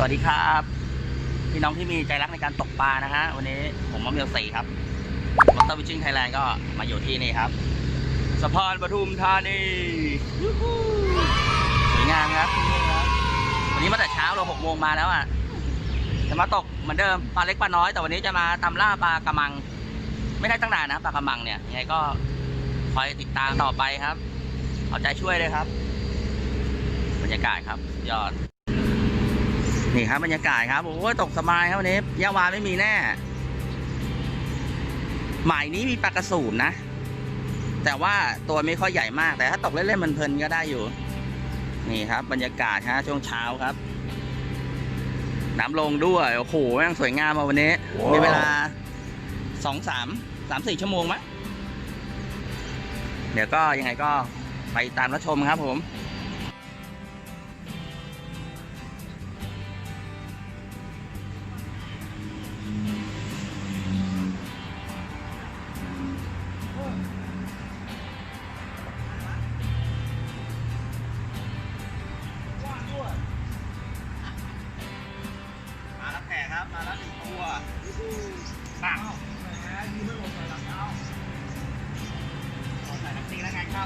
สวัสดีครับพี่น้องที่มีใจรักในการตกปลานะฮะวันนี้ผมมัมเบลสีครับมอเตอร์วิชิ่งไทยแลนด์ก็มาอยู่ที่นี่ครับสะพานปทุมธานีสวยงามครับ วันนี้มาแต่เช้าเราหกโมงมาแล้วอะจะมาตกเหมือนเดิมปลาเล็กปลาน้อย แต่วันนี้จะมาตามล่าปลากระมัง ไม่ได้ตั้งนานนะปลากระมังเนี่ยยังไงก็คอยติดตามต่อไปครับเอาใจช่วยเลยครับ บรรยากาศครับยอด นี่ครับบรรยากาศครับ โอ้ยตกสบายครับวันนี้ยาวาไม่มีแน่ หมายนี้มีปลากระสูนนะ แต่ว่าตัวไม่ค่อยใหญ่มากแต่ถ้าตกเล่นๆมันเพลินๆก็ได้อยู่ นี่ครับ บรรยากาศฮะช่วงเช้าครับ น้ำลงด้วย โอ้โหแม่งสวยงามมาวันนี้มีเวลาสองสามสามสี่ชั่วโมงมั้ยเดี๋ยวก็ยังไงก็ไปตามรับชมครับผม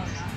ำ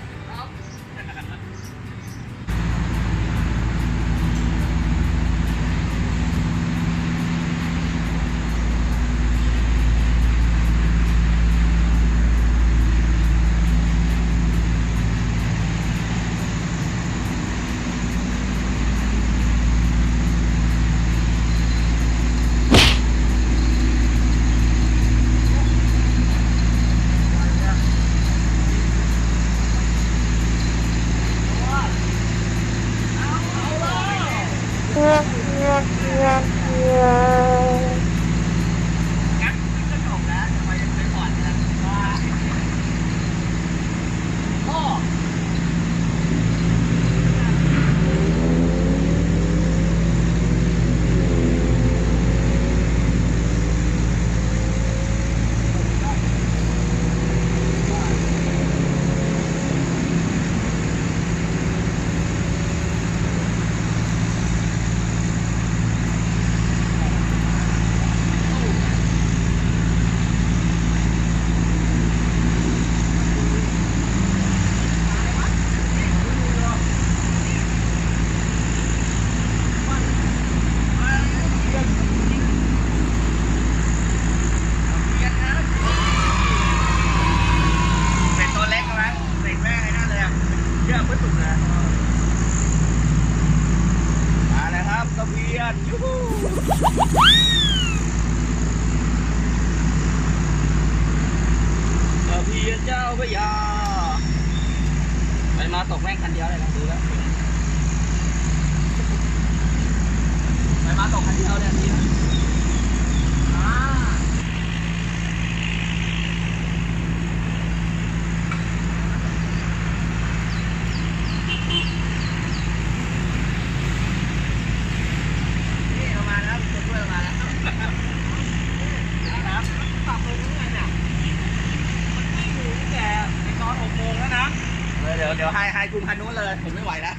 เดี๋ยวเดี๋ยวให้ให้คุณคันนู้นเลยผมไม่ไหวแล้ว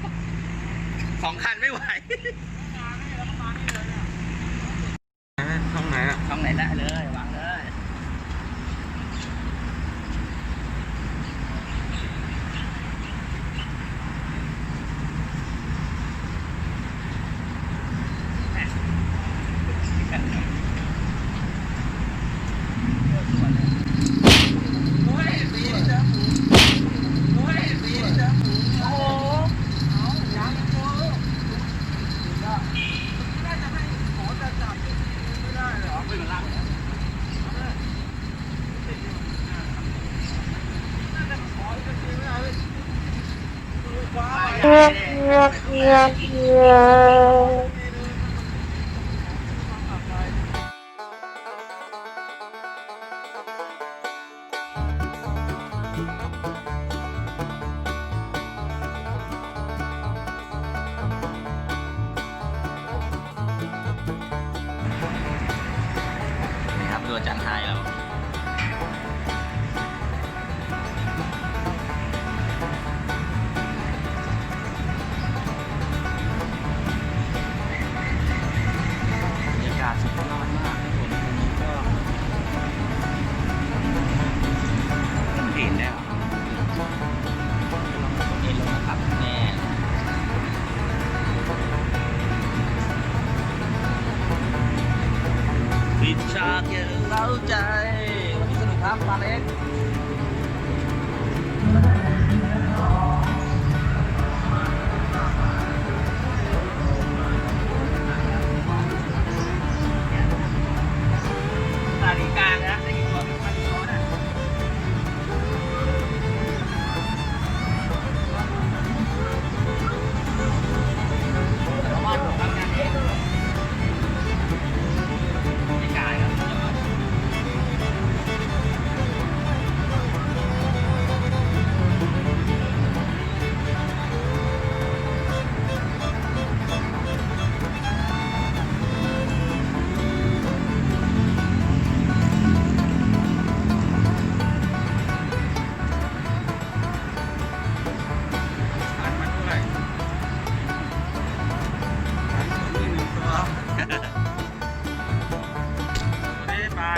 สองคันไม่ไหวห้องไหนอะช่องไหนได้เลยวาง เ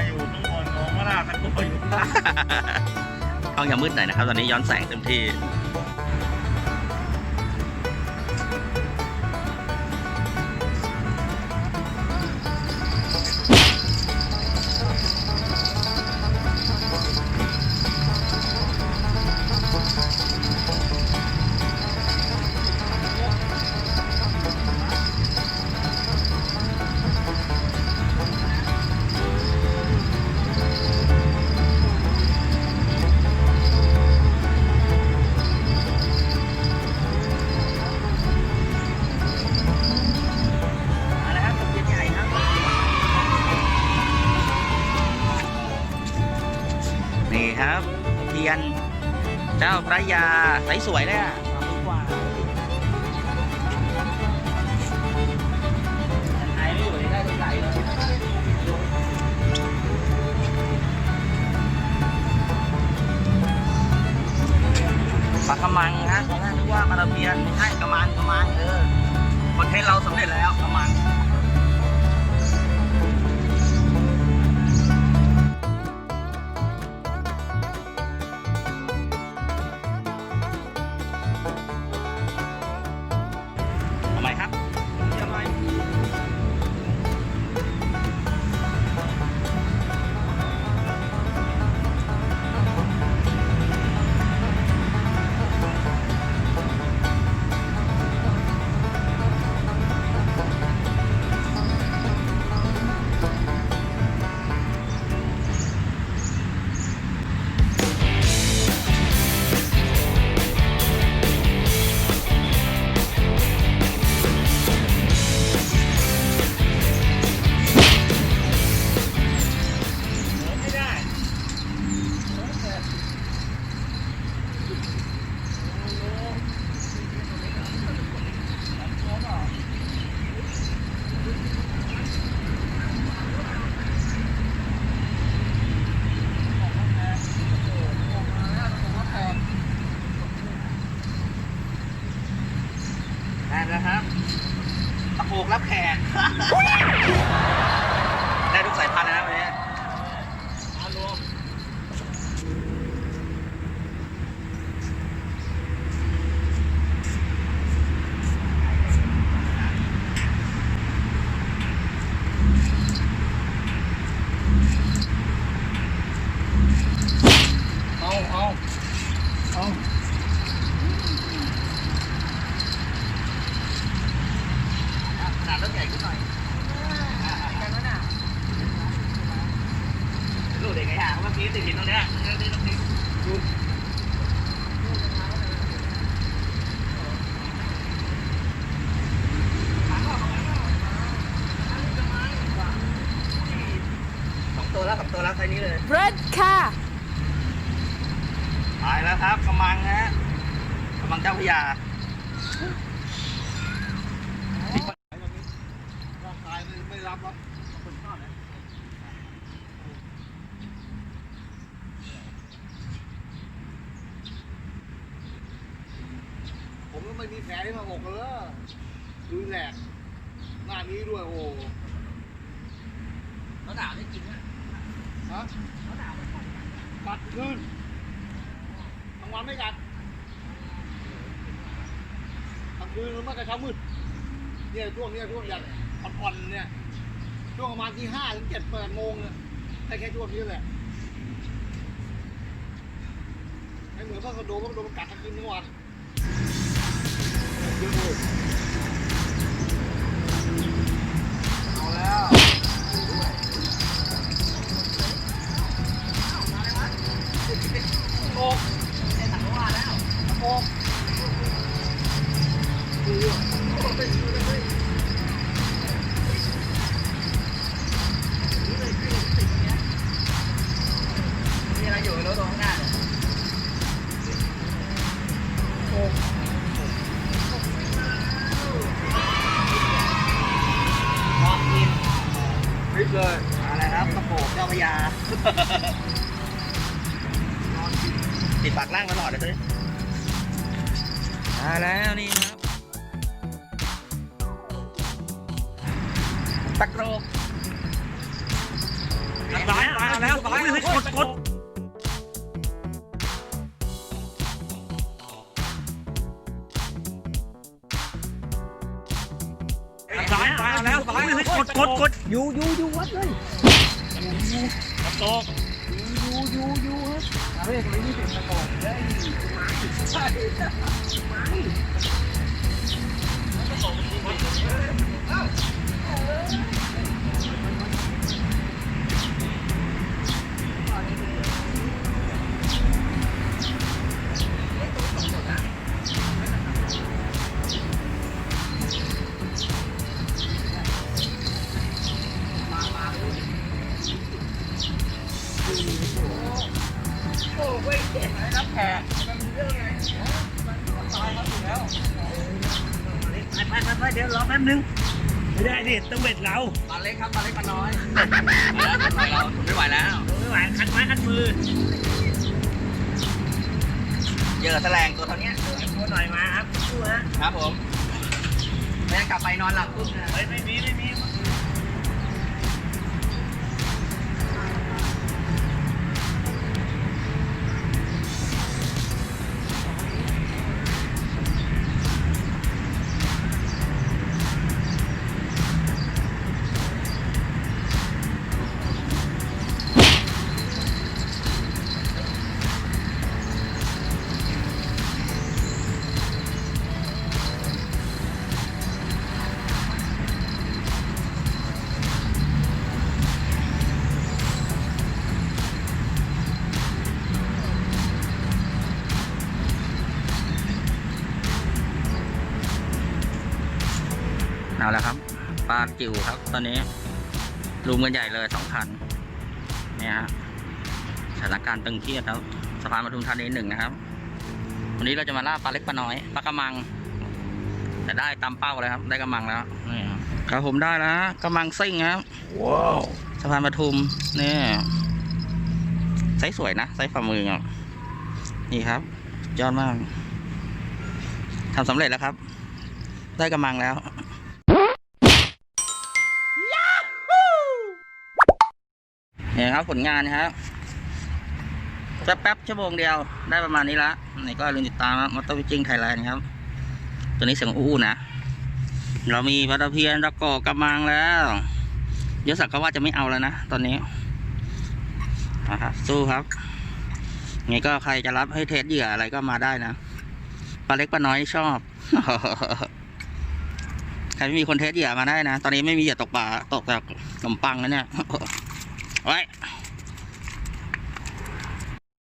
อยู่ข้างบนงงว่าล่ะตะกั่วอยู่ข้างล่าง ต้องยังมืดหน่อยนะครับ ตอนนี้ย้อนแสงเต็มที่ ยน เจ้าพระยาใสสวยเลยอะ เอาเอาเอาขนาดรถใหญ่ขึ้นหน่อยลูกเด็กไงฮะเมื่อกี้ติดหินตรงเนี้ยตรงนี้ตรงนี้ดูสองตัวแล้วสองตัวแล้วไซส์นี้เลย รถค่ะ ตายแล้วครับกำมังนะฮะกำมังเจ้าพระยา ร่างกายไม่รับครับ คนชอบนะ ผมก็ไม่มี แผลที่หน้าอกเลยดูแหลกหน้านี้ด้วยโอ้โหเขาด่าได้จริงนะฮะกัดขึ้นกลางวันไม่กัดกลางคืนมันมากระเช้ามืดเนี่ยช่วงเนี้ยช่วงอย่างอ่อนๆเนี่ยช่วงประมาณที่ห้าถึงเจ็ดแปดโมงเนี่ยได้แค่ช่วงนี้แหละไม่เหมือนพวกกระโดดพวกกระโดดมันกัดทั้งคืนทั้งวัน เย อยู่อยู่อยู่วัดเลยกระโตกอยู่อยู่อยู่ครับเฮ้ยคนนี้เป็นกระโปงเฮ้ยใช่โอ้ เบ็ดเราปลาเล็กครับปลาเล็กปลาน้อยมาแล้วปลาน้อยเราทนไม่ไหวแล้วไม่ไหวคันไม้คันมือเจอแสลงตัวเท่านี้ตัวหน่อยมาครับสู้ฮะครับผมไม่งั้นกลับไปนอนหลับปุ๊บนะเฮ้ยไม่มีไม่มี จิ๋วครับ ตอนนี้รุมกันใหญ่เลยสองคันเนี่ยฮะสถานการณ์ตึงเครียดครับสะพานปทุมธานีหนึ่งนะครับ วันนี้เราจะมาล่าปลาเล็กปลาน้อยปลากระมัง แต่ได้ตามเป้าเลยครับ ได้กระมังแล้วนี่ครับครับผมได้แล้วฮะกระมังซิ่งครับว้าวสะพานปทุมนี่ไซส์สวยนะไซส์ฝ่ามืออะนี่ครับ ยอดมากทำสำเร็จแล้วครับ ได้กระมังแล้ว นี่ครับผลงานนะครับจะแป๊บชั่วโมงเดียวได้ประมาณนี้ละนี่ก็ลืมติดตามมอเตอร์วิจิ้งไทยแลนด์ครับ ตัวนี้เสียงอู้นะ เรามีปลาตะเพียนตะกกกระมังแล้วยศศักดิ์ก็ว่าจะไม่เอาแล้วนะ ตอนนี้นะครับสู้ครับไงก็ใครจะรับให้เทสเหยื่ออะไรก็มาได้นะปลาเล็กปลาน้อยชอบใครไม่มีคนเทสเหยื่อมาได้นะ ตอนนี้ไม่มีเหยื่อตกปลาตกจากขนมปังแล้วเนี่ย ไว้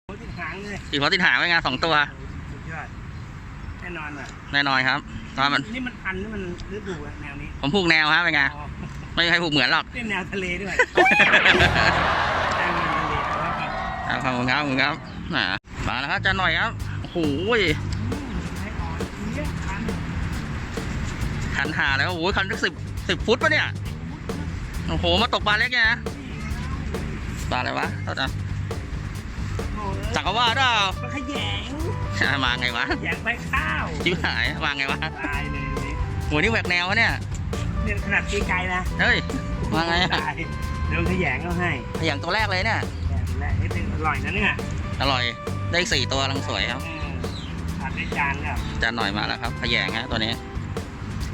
โคตรหางเลยติดหัวติดหางไว้งานสองตัว สุดยอดแน่นอนอะแน่นอนครับตอนมันนี่มันพันนี่มันฤดูอะแนวนี้ผมผูกแนวครับเป็นไงอ๋อไม่มีใครผูกเหมือนหรอกเล่นแนวทะเลด้วยแนวทะเลเอาไว้ก่อนครับขอบคุณครับขอบคุณครับอ่ามาแล้วครับอาจารย์หน่อยครับโอ้โหให้อ่อนเยอะพันคันหาแล้วโอ้โหคันสักสิบสิบฟุตปะเนี่ยโอ้โหมาตกปลาเล็กเนี่ยนะ ปลาอะไรวะเท่าไหร่โอ้ยจักรวาลเปล่ามันขยงมาไงวะแยงไปข้าวชิบหายมาไงวะตายเลยนี่โหนี่แหวกแนววะเนี่ยเนี่ยขนาดตีไกลนะเฮ้ยมาไงอะตายโดนขยงก็ให้อย่างตัวแรกเลยเนี่ยแหละนิดนึงอร่อยนะเนี่ยอร่อยได้อีกสี่ตัวกำลังสวยครับอืมผัดด้วยจานครับอาจารย์หน่อยมาแล้วครับขยงฮะตัวนี้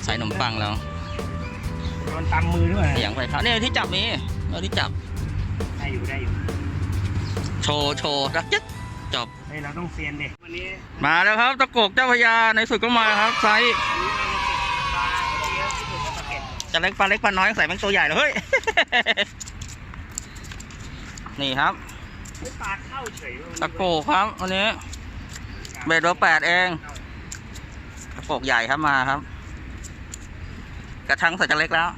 ใส่ขนมปังแล้วรสมันตำมือด้วยเสียงไฟเขาเนี่ยที่จับมีเอาที่จับได้ อยู่ได้อยู่โชว์โชว์รักยึดจบเฮ้ยเราต้องเซียนเด็กวันนี้มาแล้วครับตะโกกเจ้าพระยาในสุดก็มาครับไซส์ปลาได้เยอะที่สุดในปากเก็ตจะเล็กปลาเล็กปลาน้อยใส่แม่งตัวใหญ่เลยเฮ้ย นี่ครับเฮ้ยปลาเข้าเฉยตะโกกครับวันนี้ เบ็ดเบอร์แปดเองตะโกกใหญ่ครับมาครับ กระชังใส่จะเล็กแล้ว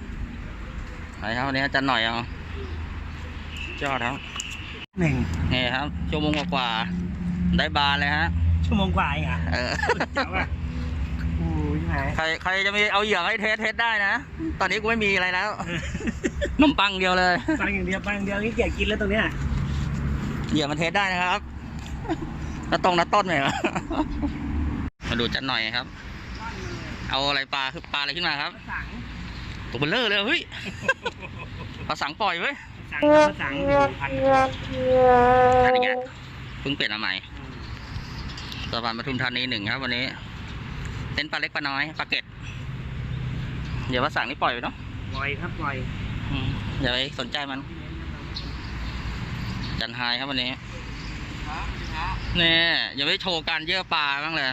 ไหนครับวันนี้อาจารย์หน่อยเอา ยอดครับหนึ่งนี่ครับชั่วโมงกว่าๆได้บานเลยฮะ ชั่วโมงกว่าเองเหรอะเออ เจ๋งว่ะโอ้ยไหนใครใครจะมีเอาเหยื่อให้เทสเทสได้นะ ตอนนี้กูไม่มีอะไรแล้วขนมปังเดียวเลยปังอย่างเดียวปังอย่างเดียวนี่เกียกินแล้วตรงเนี้ยเหยื่อมันเทสได้นะครับน้าตรงน้าต้นไหมวะมาดูจันหน่อยครับ เอาอะไรปลาคือปลาอะไรขึ้นมาครับ สั่งตัวเบลเลอร์เลยเฮ้ย ปลาสังปล่อยเว้ย สั่งสั่งพันอันนี้แกเพิ่งเปลี่ยนมาใหม่สะพานปทุมธานีหนึ่งครับ วันนี้เต้นปลาเล็กปลาน้อยปลาเก็ดเดี๋ยวปลาสั่งนี่ปล่อยไปเนาะปล่อยครับปล่อยอย่าไปสนใจมัน จันไฮครับวันนี้เนี่ยอย่าไปโชว์การเยอะปลาบ้างเลย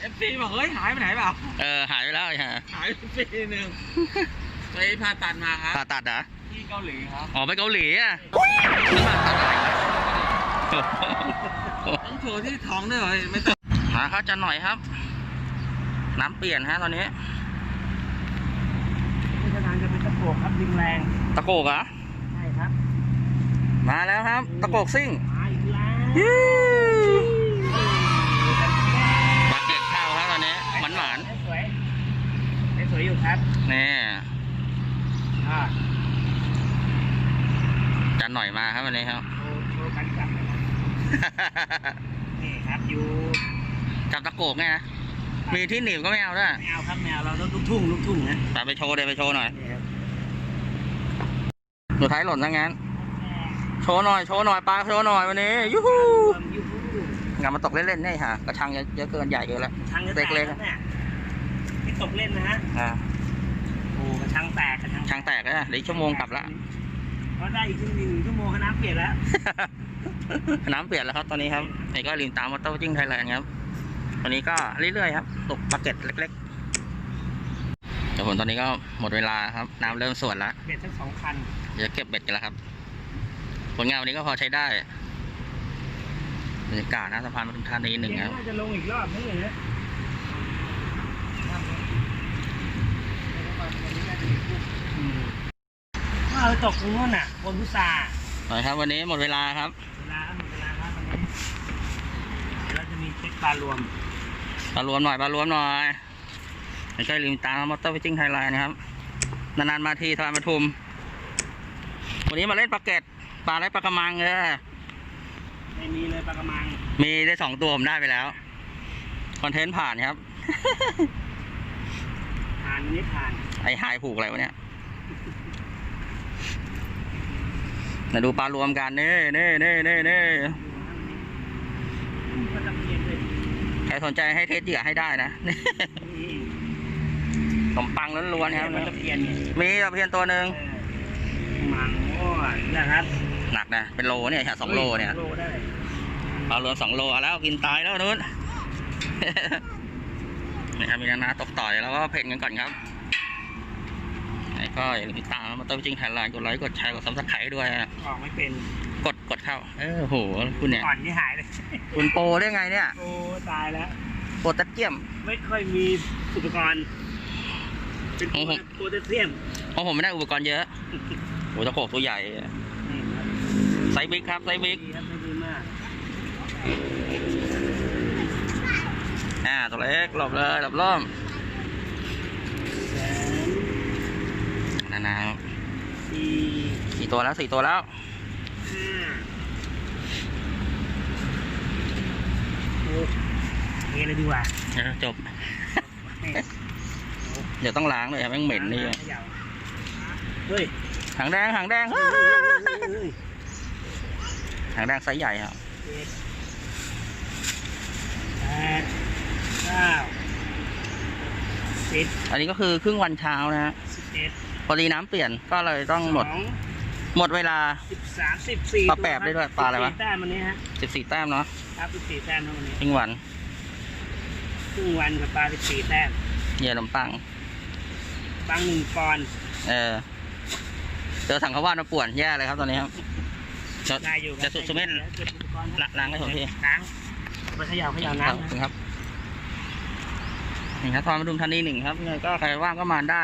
เอฟซีบอกเฮ้ยหายไปไหนเปล่าเออหายไปแล้วไอ้ห่าหายไปปีหนึ่งไปผ่าตัดมาครับผ่าตัดเหรอ ที่เกาหลีครับอ๋อไปเกาหลีอะแล้วผ่าตัดอะไรต้องโชว์ที่ท้องด้วยเหรอไม่ต้องมาครับจันหน่อยครับ น้ำเปลี่ยนฮะตอนนี้นี่ทางจะเป็นตะโกกครับดิงแรงตะโกกเหรอใช่ครับ มาแล้วครับ ตะโกกซิ่งมาอีกแล้วยูปลาเก็ดข้าวครับตอนนี้หวานหวานสวยสวยอยู่ครับๆนี่อ่าจัน หน่อยมาครับวันนี้ครับโชว์โชว์กันจับเลยครับนี่ครับอยู่จับตะโกกไงนะมีที่หนีบก็ไม่เอาด้วยไม่เอาครับแมวเราต้องลูกทุ่งลูกทุ่งนะแต่ไปโชว์เดี๋ยวไปโชว์หน่อยนี่ครับสุดท้ายหล่นซะงั้น โชว์หน่อยโชว์หน่อยปลาโชว์หน่อยวันนี้ยูฮูรวมยูฮูงานมาตกเล่นๆนี่ฮะกระชังเยอะเยอะเกินใหญ่เกินแล้วชังจะแตกเล็กๆแล้วเนี่ยที่ตกเล่นนะฮะอ่าโอ้กระชังแตกกระชังช่างแตกแล้วนะเหลืออีกชั่วโมงกลับละ ก็ได้อีกครึ่งหนึ่งชั่วโมงก็น้ำเปลี่ยนแล้ว น้ำเปลี่ยนแล้วครับตอนนี้ครับนี่ก็ลินตามมอเตอร์จิ้งไทยแลนด์ครับวันนี้ก็เรื่อยๆครับตกปลาเก็ตเล็กๆแต่ผลตอนนี้ก็หมดเวลาครับ น้ำเริ่มส่วนแล้วเบ็ดทั้งสองคันเดี๋ยวเก็บเบ็ดกันแล้วครับ ผลงานวันนี้ก็พอใช้ได้บรรยากาศนะสะพานปทุมธานีหนึ่งครับน่าจะลงอีกรอบนึงเลยนะว่าเรา ตกตรงนู้นน่ะ บนพุทราหน่อยครับวันนี้หมดเวลาครับ เวลาหมดเวลาครับตอนนี้เดี๋ยวเราจะมีเช็คปลารวมมารวมหน่อยมารวมหน่อยไม่ใช่ลิมตามมอเตอร์ฟิชชิ่งไทยแลนด์นะครับ นานๆมาทีสะพานปทุม วันนี้มาเล่นปลาเก็ตปลาไรปลากระมังเออไม่มีเลยปลากระมัง มีได้สองตัวผมได้ไปแล้ว คอนเทนต์ผ่านครับ ผ่านไม่ผ่าน ไอ้หายผูกอะไรวะเนี่ย มาดูปลารวมกันเน่เน่เน่เน่เน่ก็จะเปลี่ยนเลยใครสนใจให้เทสเหยื่อให้ได้นะนี่ขนมปังล้วนๆครับมันจะเปลี่ยนเนี่ยมีตะเพียนตัวหนึ่งเออมังโอ้ยนะครับ หนักนะเป็นโลเนี่ยสองโลเนี่ยโลได้ปลารวมสองโลเอาแล้วกินตายแล้วนู้นนี่ครับมีนานาตกต่อยแล้วก็เพ่นกันก่อนครับแล้ว ก็อย่าลืมติดตามมาเติมจริงไทยแลนด์กดไลค์กดแชร์กดซับสไครต์ด้วยนะออกไม่เป็นกดกดเข้า เออโหคุณเนี่ยอ่อนที่หายเลยคุณโปรได้ไงเนี่ยโอ้ตายแล้วโปรตัดเกียม ไม่ค่อยมีอุปกรณ์เป็นของผมโพแทสเซียมเพราะผมไม่ได้อุปกรณ์เยอะโหตะโขกตัวใหญ่นี่ครับไซส์บิ๊กครับไซส์บิ๊กดีครับไม่ดีมากอ่าตัวเล็กหลบเลยหลบล่ม แส นนานาครับสี่สี่ตัวแล้วสี่ตัวแล้วห้าหกเทเลยดีกว่าเออจบเดี๋ยวต้องล้างเลยครับแม่งเหม็นนี่เขย่าเฮ้ยหางแดงหางแดงเฮ้ยเฮ้ยเฮ้ยหางแดงไซส์ใหญ่ครับเจ็ดแปดเก้าสิบอันนี้ก็คือครึ่งวันเช้านะฮะสิบเอ็ด พอดีน้ำเปลี่ยนก็เลยต้องหมดสองหมดเวลา สิบสามสิบสี่ปลาแปบได้ด้วยปลาอะไรวะสิบสี่แต้มวันนี้ฮะ14แต้มเนาะครับสิบสี่แต้มทั้งวันนี้ครึ่งวันครึ่งวันกับปลาสิบสี่แต้มเหยื่อลำปังบางหนึ่งปอนด์เออเจอถังขาวว่านมาป่วนแย่เลยครับตอนนี้ครับจะได้อยู่จะสุดสุดเม็ดเก็บอุปกรณ์ครับล้างให้ผมทีล้างเอาไปเขย่าเขย่าครับน้ำนะครับนี่ครับทอนมาดุมทันนีหนึ่งครับยังไงก็ใครว่างก็มาได้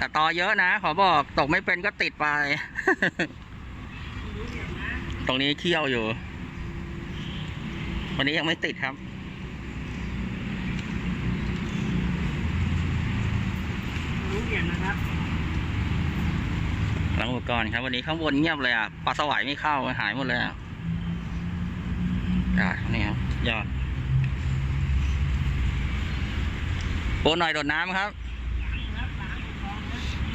แต่ตอเยอะนะ ขอบอกตกไม่เป็นก็ติดไป ตรงนี้เคี่ยวอยู่ วันนี้ยังไม่ติดครับ รู้เหรียญนะครับหลังอุปกรณ์ครับ วันนี้ข้างบนเงียบเลยอะปลาสวายไม่เข้าหายหมดเลยอะอ่านี่ครับยอดโปรหน่อยโดดน้ำครับ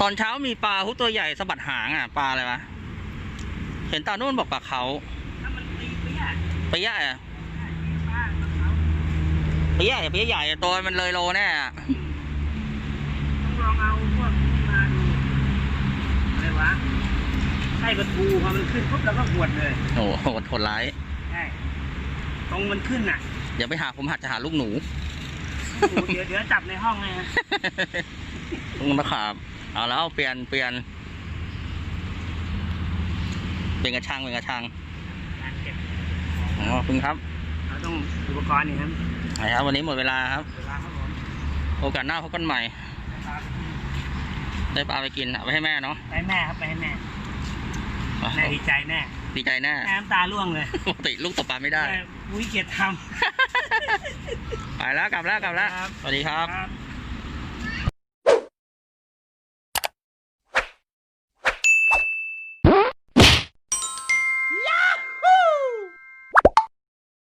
ตอนเช้ามีปลาหุตัวใหญ่สะบัดหางอะ ปลาอะไรวะ เห็นตานุ่นบอกปลาเขาถ้ามันตีเปี้ยปลาใหญ่อะป้ากับเขาปลาใหญ่ปลาใหญ่อะตัวมันเลยโลแน่อะต้องลองเอาพวกนี้มาดูอะไรวะไส้ประตูพอมันขึ้นปุ๊บเราก็หวดเลยโอ้โหโหดร้ายใช่ตรงมันขึ้นน่ะเดี๋ยวไปหาผมหัดจะหาลูกหนู เดี๋ยวเดี๋ยวจับในห้องเลยนะลุงนะครับ เอาแล้วเปลี่ยนเปลี่ยนเปลี่ยนกระชังเปลี่ยนกระชังการเก็บอ๋อขอบคุณครับเราต้องอุปกรณ์นี่ครับนะครับ วันนี้หมดเวลาครับเวลาครับผมโอกาสหน้าพบกันใหม่ครับได้ปลาไปกินเอาไปให้แม่เนาะไปให้แม่ครับไปให้แม่แม่ดีใจแน่ดีใจแน่แม่น้ำตาร่วงเลยปกติลูกตกปลาไม่ได้แม่อุ้ยเกียรติทไปแล้วกลับแล้วกลับแล้วครับสวัสดีครับำครับ